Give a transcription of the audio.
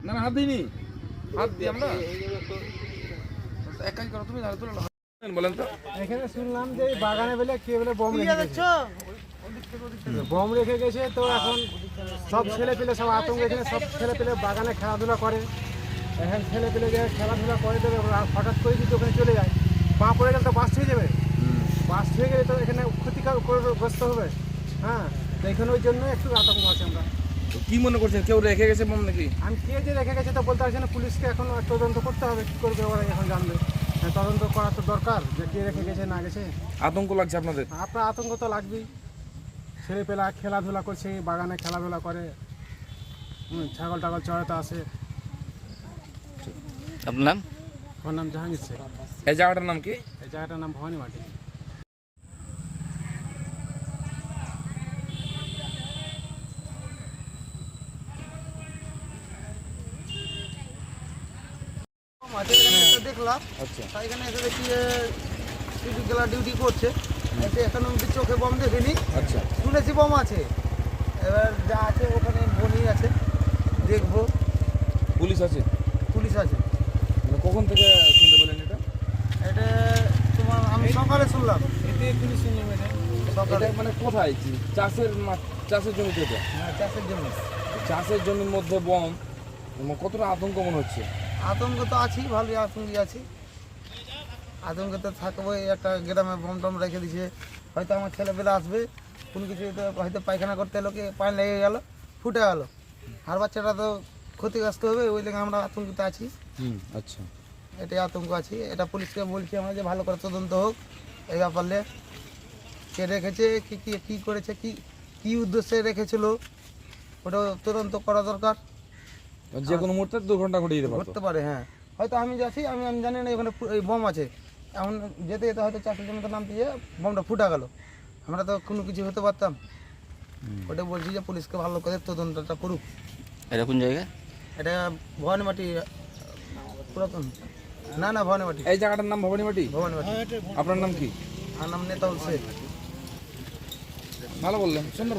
না না হাত দিইনি। হাত দিই আমরা। এক কাজ করো তুমি। বলেন তো। এখানে শুনলাম যে বাগানে বলে কে বলে বম রেখে গেছে বম রেখে গেছে তো এখন সব ছেলে পেলে সব আতঙ্ক এখানে সব ছেলে পেলে বাগানে খেলাধুলা করে। এখন ছেলে পেলে যে খেলাধুলা করে দেবে হঠাৎ করে যদি ওখানে চলে যায়। পা পড়ে গেলে তো বাস হয়ে যাবে বাস হয়ে গেলে তো এখানে ক্ষতিকার গ্রস্ত হবে। হ্যাঁ তো এখানে ওই জন্য একটু আতঙ্ক আছে আমরা। কি মনে করছেন? কেউ রেখে গেছে বম নাকি? আমি কে যে রেখে গেছে তো বলতে পারছি না পুলিশকে এখন তদন্ত করতে হবে কী করবে ওরা এখন জানবে। হ্যাঁ, তদন্ত করা তো দরকার যে কে রেখে গেছে না গেছে। আতঙ্ক লাগছে আপনাদের? আপনার আতঙ্ক তো লাগবেই। ছেলে পেলা খেলাধুলা করছে বাগানে খেলাধুলা করে। হুম, ছাগল টাগল চড়াতে আসে। আপনার নাম? ওর নাম জাহাঙ্গীর শেখ। এই জায়গাটার নাম কি? এই জায়গাটার নাম ভবানী মাটি। মাঠে এখানে দেখলাম আচ্ছা। তাই এখানে এসে দেখি গেলা ডিউটি করছে। চোখে বম দেখিনি। আচ্ছা। শুনেছি বম আছে। এবার যা আছে ওখানে বনি আছে। দেখব। পুলিশ আছে? পুলিশ আছে। মানে কখন থেকে শুনতে পেলেন এটা? এটা তোমার আমি সকালে শুনলাম। এটা মানে কোথায়? চাষের চাষের জমিতে এটা? হ্যাঁ চাষের জন্য চাষের জমির মধ্যে বম মানে কতটা আতঙ্ক মনে হচ্ছে? আতঙ্ক তো আছি ভালোই আতঙ্কে আছি। আতঙ্কে তো থাকব একটা গ্রামে বম টম রেখে দিছে। হয়তো আমার ছেলেপেলে আসবে কোনো কিছু হয়তো পায়খানা করতে এলো কি পানি লেগে গেল ফুটে গেল। আর বাচ্চাটা তো ক্ষতিগ্রস্ত হবে ওই লেগে আমরা আতঙ্কিত আছি। আচ্ছা। এটাই আতঙ্ক আছি। এটা পুলিশকে বলছি আমরা যে ভালো করে তদন্ত হোক এই ব্যাপারে। কে রেখেছে কি কি কী করেছে কি কি উদ্দেশ্যে রেখেছিল ওটা তদন্ত করা দরকার। যে কোনো মুহূর্তে দুর্ঘটনা ঘটে যেতে পারতো। ঘটতে পারে হ্যাঁ। হয়তো আমি যাচ্ছি আমি আমি জানি না এখানে এই বম আছে। এখন যেতে যেতে হয়তো চাকরির জন্য নামতে গিয়ে বোমটা ফুটা গেল। আমরা তো কোনো কিছু হতে পারতাম। ওটা বলছি যে পুলিশকে ভালো করে তদন্তটা করুক। এটা কোন জায়গা এটা ভবানীমাটি পুরাতন। না না ভবানীমাটি। এই জায়গাটার নাম ভবানীমাটি? ভবানীমাটি। আপনার নাম কি? আমার নাম নেতাউল শেখ। ভালো বললেন সুন্দর।